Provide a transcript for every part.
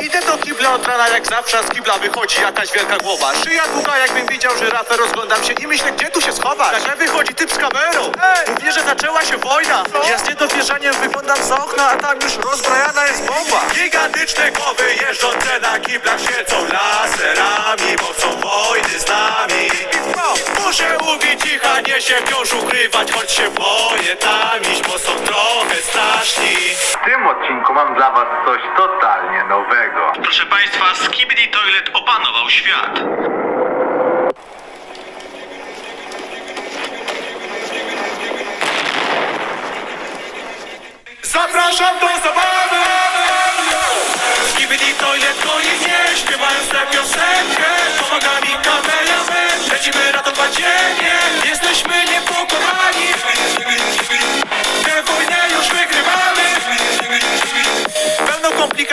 Idę do kibla od rana jak zawsze, z kibla wychodzi jakaś wielka głowa. Szyja długa, jakbym widział żyrafę, rozglądam się i myślę, gdzie tu się schować? Nagle wychodzi typ z kamerą. Zaczęła się wojna. Ja z niedowierzaniem wyglądam za okna, a tam już rozbrajana jest bomba. Gigantyczne głowy jeżdżące na kiblach świecą laserami, bo chcą wojny z nami. I co? Muszę ubić ich, a nie się wciąż ukrywać, choć się boję tam iść, bo są trochę straszni. W tym odcinku mam dla was coś totalnie nowego. Proszę Państwa, Skibidi Toilet opanował świat. Zapraszam do zabawy! Skibidi toilet goni mnie, śpiewając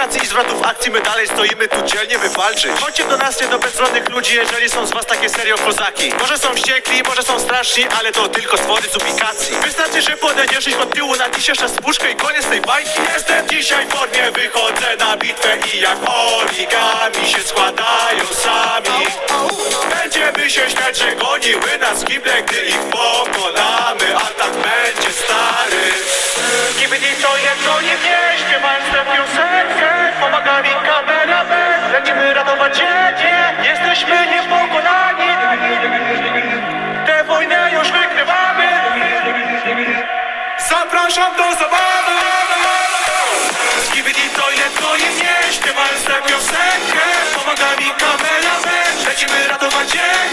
Komplikacji i zwrotów akcji, my dalej stoimy tu dzielnie by walczyć. Chodźcie do nas, nie do bezrodnych ludzi, jeżeli są z was takie serio kozaki. Może są wściekli, może są straszni, ale to tylko stwory z ubikacji Wystarczy, że podejdziesz ich od tyłu, naciśniesz na spuszkę i koniec tej bajki. Jestem dzisiaj w formie, wychodzę na bitwę i jak origami się składają sami. Będziemy się śmiać, że goniły nas kible, gdy ich pokonamy Zapraszam do zabawy. Skibidi toilet goni mnie, śpiewając tę piosenkę. Pomaga mi kameraman, lecimy ratować ziemię